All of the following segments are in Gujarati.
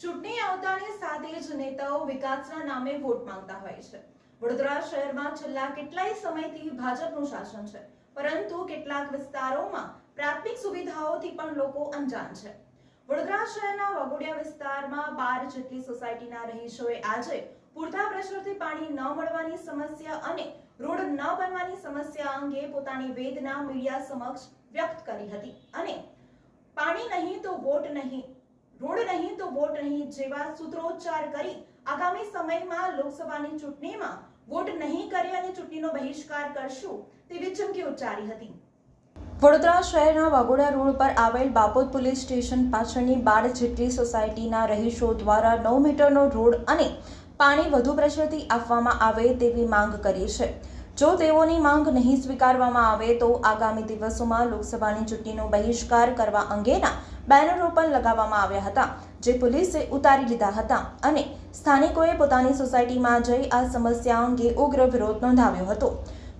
ચૂંટણી આવતાની સાથે જ નેતાઓ વિકાસના નામે વોટ માંગતા હોય છે. વડોદરા શહેરમાં છેલ્લા કેટલાય સમયથી ભાજપનું શાસન છે, પરંતુ કેટલાક વિસ્તારોમાં પ્રાથમિક સુવિધાઓથી પણ લોકો અંજાન છે. વડોદરા શહેરના વગોડિયા વિસ્તારમાં બાર જેટલી સોસાયટીના રહીશોએ આજે પૂરતા પ્રેશરથી પાણી ન મળવાની સમસ્યા અને રોડ ન બનવાની સમસ્યા અંગે પોતાની વેદના મીડિયા સમક્ષ વ્યક્ત કરી હતી. અને પાણી નહીં તો વોટ નહીં રોડ નહીં તો વોટ નહીં જેવા સૂત્રોચ્ચાર કરી આગામી સમયમાં લોકસભાની ચૂંટણીમાં વોટ નહીં કરી અને ચૂંટણીનો બહિષ્કાર કરશું તેવી ચમકી ઉચ્ચારી હતી. વડોદરા શહેરના વાઘોડા રોડ પર આવેલ બાપોદ પોલીસ સ્ટેશન પાછળની બાર જેટલી સોસાયટીના રહીશો દ્વારા નવ મીટરનો રોડ અને પાણી વધુ પ્રેશરથી આપવામાં આવે તેવી માંગ કરી છે. જો તેઓની માંગ નહીં સ્વીકારવામાં આવે તો આગામી દિવસોમાં લોકસભાની ચૂંટણીનો બહિષ્કાર કરવા અંગેના બેનરો પણ લગાવવામાં આવ્યા હતા, જે પોલીસે ઉતારી લીધા હતા અને સ્થાનિકોએ પોતાની સોસાયટીમાં જઈ આ સમસ્યા અંગે ઉગ્ર વિરોધ નોંધાવ્યો હતો.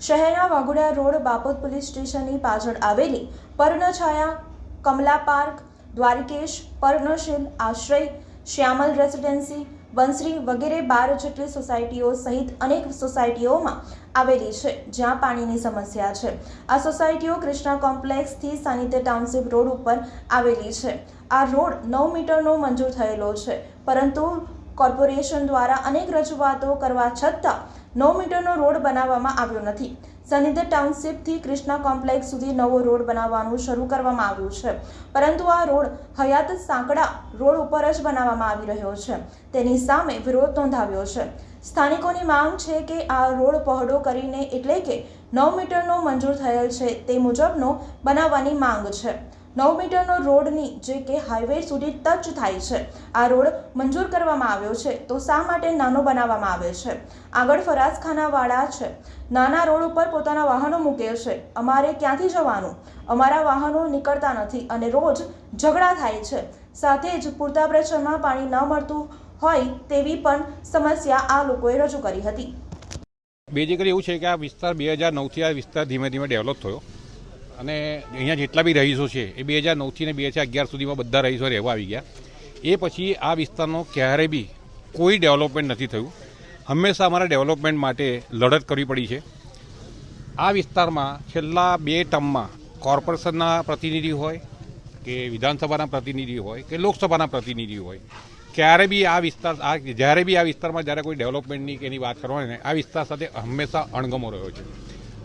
શહેરના વાઘોડિયા રોડ બાપોદ પોલીસ સ્ટેશનની પાછળ આવેલી પર્ણછાયા કમલા પાર્ક, દ્વારકેશ પર્ણશીલ આશ્રય, શ્યામલ રેસિડેન્સી બંસરી વગેરે બાર જેટલી સોસાયટીઓ સહિત અનેક સોસાયટીઓમાં આવેલી છે, જ્યાં પાણીની સમસ્યા છે. આ સોસાયટીઓ કૃષ્ણા કોમ્પ્લેક્સથી સાનિધ્ય ટાઉનશીપ રોડ ઉપર આવેલી છે. આ રોડ નવ મીટરનો મંજૂર થયેલો છે, પરંતુ કોર્પોરેશન દ્વારા અનેક રજૂઆતો કરવા છતાં નવ મીટરનો રોડ બનાવવામાં આવ્યો નથી. સાનિધ્ય ટાઉનશીપથી કૃષ્ણા કોમ્પ્લેક્સ સુધી નવો રોડ બનાવવાનું શરૂ કરવામાં આવ્યું છે. પરંતુ આ રોડ હયાત સાંકડા રોડ ઉપર જ બનાવવામાં આવી રહ્યો છે. તેની સામે વિરોધ નોંધાવ્યો છે. સ્થાનિકોની માંગ છે કે આ રોડ પહોળો કરીને એટલે કે નવ મીટરનો મંજૂર થયેલ છે તે મુજબનો બનાવવાની માંગ છે. નવ મીટરનો રોડની જે કે હાઈવે સુધી ટચ થાય છે. આ રોડ મંજૂર કરવામાં આવ્યો છે. તો શા માટે નાનો બનાવવામાં આવે છે? આગળ ફરાસખાનાવાળા છે. નાના રોડ ઉપર પોતાના વાહનો મૂકે છે. અમારે ક્યાંથી જવાનું? અમારા વાહનો નીકળતા નથી અને રોજ ઝઘડા થાય છે. સાથે જ પૂરતા પ્રેશરમાં પાણી ન મળતું હોય તેવી પણ સમસ્યા આ લોકોએ રજૂ કરી હતી. બેઝિકલી એવું છે કે આ વિસ્તાર બે હજાર નવથી આ વિસ્તાર ધીમે ધીમે ડેવલપ થયો. અને અહીંયા જેટલા બી રહીશો છે, એ બે હજાર નવથી ને બે હજાર અગિયાર સુધીમાં બધા રહીશો રહેવા આવી ગયા. એ પછી આ વિસ્તારનો ક્યારેય બી કોઈ ડેવલપમેન્ટ નથી થયું. હંમેશા અમારા ડેવલપમેન્ટ માટે લડત કરવી પડી છે. આ વિસ્તારમાં છેલ્લા બે ટર્મમાં કોર્પોરેશનના પ્રતિનિધિ હોય, કે વિધાનસભાના પ્રતિનિધિ હોય, કે લોકસભાના પ્રતિનિધિ હોય, ક્યારે બી આ વિસ્તાર, આ જ્યારે બી આ વિસ્તારમાં જ્યારે કોઈ ડેવલપમેન્ટની એની વાત કરવાની આ વિસ્તાર સાથે હંમેશા અણગમો રહ્યો છે.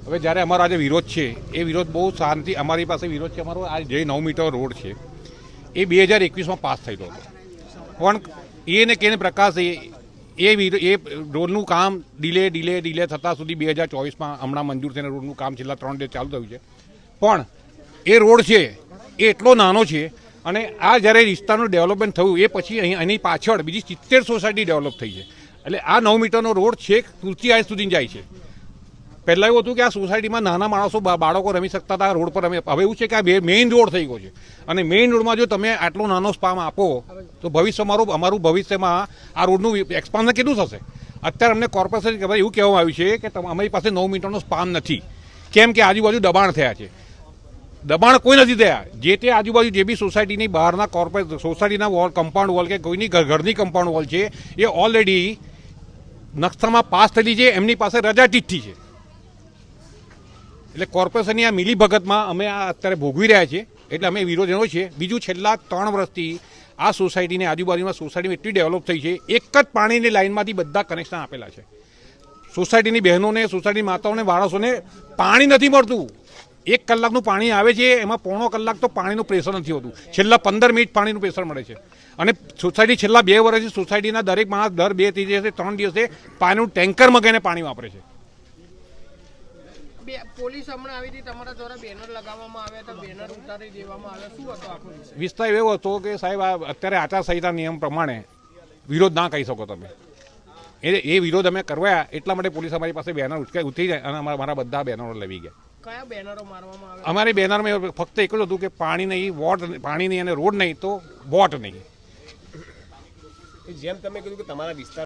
હવે જ્યારે અમારો આજે વિરોધ છે, એ વિરોધ બહુ શાંતિ, અમારી પાસે વિરોધ છે. અમારો આ જે નવ મીટર રોડ છે, એ બે હજાર એકવીસમાં પાસ થયેલો હતો. પણ એને કેને પ્રકાશ, એ એ રોડનું કામ ડીલે ડીલે ડીલે થતાં સુધી બે હજાર ચોવીસમાં હમણાં મંજૂર થઈને રોડનું કામ છેલ્લા ત્રણ ડે ચાલુ થયું છે. પણ એ રોડ છે, એ એટલો નાનો છે અને આ જ્યારે વિસ્તારનું ડેવલપમેન્ટ થયું, એ પછી અહીં એની પાછળ બીજી સિત્તેર સોસાયટી ડેવલપ થઈ છે. એટલે આ નવ મીટરનો રોડ છેક તુલસી હાઈ સુધી જાય છે. પહેલાં એવું હતું કે આ સોસાયટીમાં નાના માણસો બાળકો રમી શકતા હતા, રોડ પર રમે હવે એવું છે કે આ મેઇન રોડ થઈ ગયો છે. અને મેઇન રોડમાં જો તમે આટલો નાનો સ્પામ આપો, તો ભવિષ્ય અમારું અમારું ભવિષ્યમાં આ રોડનું એક્સપાન્શન કેટલું થશે? અત્યારે અમને કોર્પોરેશન ખબર એવું કહેવામાં આવ્યું છે કે અમારી પાસે નવ મીટરનો સ્પામ નથી. કેમ કે આજુબાજુ દબાણ થયા છે. દબાણ કોઈ નથી થયા. જે તે આજુબાજુ જે બી સોસાયટીની બહારના કોર્પોરેટ સોસાયટીના વોલ કમ્પાઉન્ડ વોલ કે કોઈની ઘરની કમ્પાઉન્ડ વોલ છે, એ ઓલરેડી નકશામાં પાસ થયેલી છે, એમની પાસે રજા ચીઠ્ઠી છે. એટલે કોર્પોરેશનની આ મિલીભગતમાં અમે આ અત્યારે ભોગવી રહ્યા છીએ. એટલે અમે વિરોધ એનો છે બીજું છેલ્લા ત્રણ વર્ષથી આ સોસાયટીની આજુબાજુમાં સોસાયટીમાં એટલી ડેવલપ થઈ છે. એક જ પાણીની લાઇનમાંથી બધા કનેક્શન આપેલા છે. સોસાયટીની બહેનોને, સોસાયટીની માતાઓને માણસોને પાણી નથી મળતું. એક કલાકનું પાણી આવે છે, એમાં પોણો કલાક તો પાણીનું પ્રેશર નથી હોતું. છેલ્લા પંદર મિનિટ પાણીનું પ્રેશર મળે છે. અને સોસાયટી છેલ્લા બે વર્ષથી સોસાયટીના દરેક માણસ દર બે ત્રણ દિવસે ત્રણ દિવસે પાણીનું ટેન્કર મગાઈને પાણી વાપરે છે. બે પોલીસ હમણાં આવી હતી તમારા દ્વારા બેનર લગાવવામાં આવ્યા હતા બેનર ઉતારી દેવામાં આવ્યા. શું હતો આખો વિસ્તાર એવો હતો કે સાહેબ અત્યારે આચારસંહિતા નિયમ પ્રમાણે વિરોધ ના કહી શકો તમે. એ એ વિરોધ અમે કરવા એટલા માટે પોલીસ અમારી પાસે બેનર ઉચકાઈ ઉતરી જાય અને અમારા મારા બધા બેનરો લેવી ગયા. કયા બેનરો મારવામાં આવ્યા? અમારી બેનરમાં ફક્ત એક જ હતું કે પાણી નહીં વોટ પાણી નહીં અને રોડ નહીં તો વોટ નહીં. જેમ તમે કીધું કે તમારા વિસ્તાર